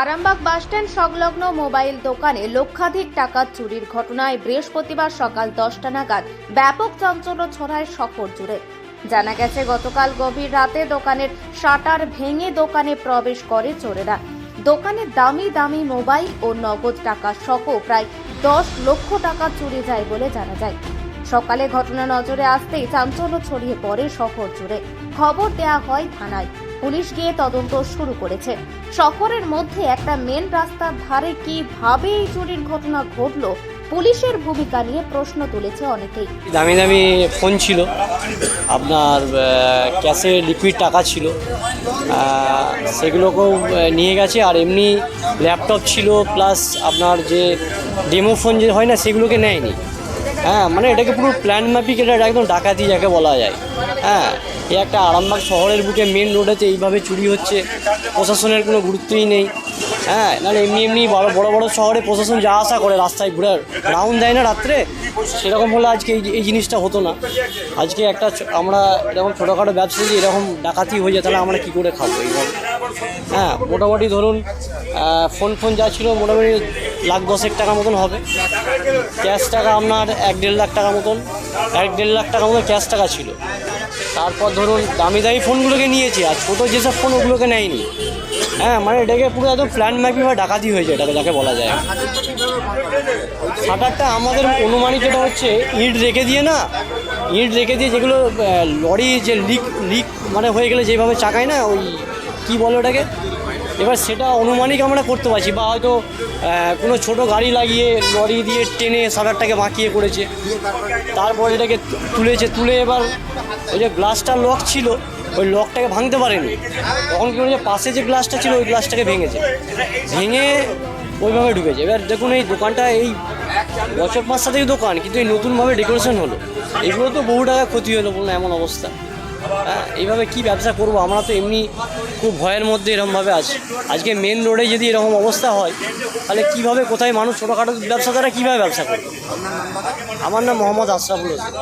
Arambagh bus stand সংলগ্ন mobile দোকানে লক্ষাধিক টাকা চুরির ঘটনায় বৃহস্পতিবার সকাল দশটা নাগাদ ব্যাপক চাঞ্চল্য ছড়ায় শহর জুড়ে। জানা গেছে, গতকাল গভীর রাতে দোকানের শাটার ভেঙে দোকানে প্রবেশ করে চোরেরা। দোকানে দামি দামি মোবাইল ও নগদ টাকা সহ প্রায় দশ লক্ষ টাকা চুরি যায় বলে জানা যায়। সকালে ঘটনা নজরে আসতেই চাঞ্চল্য ছড়িয়ে পড়ে শহর জুড়ে। খবর দেয়া হয় থানায়। পুলিশ গিয়ে তদন্ত শুরু করেছে। শহরের মধ্যে একটা মেন রাস্তার ধারে কীভাবে এই চুরির ঘটনা ঘটলো, পুলিশের ভূমিকা নিয়ে প্রশ্ন তুলেছে অনেকেই। দামি দামি ফোন ছিল। আপনার ক্যাশে লিকুইড টাকা ছিল। সেগুলোকেও নিয়ে গেছে। আর এমনি ল্যাপটপ ছিল প্লাস আপনার যে ডেমো ফোন যে হয় না, সেগুলোকে নেয়নি। হ্যাঁ মানে এটাকে পুরো প্ল্যান ম্যাপিক এটা একদম ডাকাতি যাকে বলা যায়। হ্যাঁ এই একটা আরামবাগ শহরের বুকে মেন রোডেতে এইভাবে চুরি হচ্ছে, প্রশাসনের কোনো গুরুত্বই নেই। হ্যাঁ নাহলে এমনি এমনি বড় বড় বড় শহরে প্রশাসন যা আশা করে রাস্তায় ঘুরে রাউন্ড দেয় না রাত্রে, সেরকম হলে আজকে এই এই জিনিসটা হতো না। আজকে একটা আমরা এরকম ছোটোখাটো ব্যবসা যদি এরকম ডাকাতি হয়ে যায়, তাহলে আমরা কী করে খাব এইভাবে? হ্যাঁ মোটামুটি ধরুন ফোন ফোন যা ছিল মোটামুটি লাখ দশেক টাকা মতন হবে। ক্যাশ টাকা আপনার এক দেড় লাখ টাকা মতন, এক দেড় লাখ টাকা মতন ক্যাশ টাকা ছিল। তারপর ধরুন, দামি দামি ফোনগুলোকে নিয়েছি, আর ছোটো যেসব ফোন ওগুলোকে নেয়নি। হ্যাঁ মানে এটাকে পুরো একদম প্ল্যান ম্যাপি বা ডাকাতি হয়েছে এটাকে, যাকে বলা যায়। শাটারটা আমাদের অনুমানিক যেটা হচ্ছে, ইট রেখে দিয়ে না, ইট রেখে দিয়ে যেগুলো লরি যে লিক লিক মানে হয়ে গেলে যেভাবে চাকায় না, ওই কী বলে ওটাকে? এবার সেটা অনুমানিক আমরা করতে পারছি বা হয়তো কোনো ছোট গাড়ি লাগিয়ে লরি দিয়ে টেনে শাটারটাকে বাঁকিয়ে করেছে। তারপর এটাকে তুলেছে, তুলে এবার ওই যে গ্লাসটা লক ছিল, ওই লকটাকে ভাঙতে পারেনি। তখন কি যে পাশে যে গ্লাসটা ছিল, ওই গ্লাসটাকে ভেঙেছে। ভেঙে ওইভাবে ঢুকেছে। এবার দেখুন এই দোকানটা এই বছর পাঁচ সাথেই দোকান, কিন্তু এই নতুনভাবে ডেকোরেশন হলো। এগুলো তো বহু টাকা ক্ষতি হলো বলুন, এমন অবস্থা। এইভাবে কি ব্যবসা করব? আমরা তো এমনি খুব ভয়ের মধ্যে এরকমভাবে আছি। আজকে মেন রোডে যদি এরকম অবস্থা হয়, তাহলে কীভাবে, কোথায় মানুষ ছোটোখাটো ব্যবসা ব্যবসাদারা কীভাবে ব্যবসা করবে? আমার নাম মোহাম্মদ আশরাফুল হোসেন।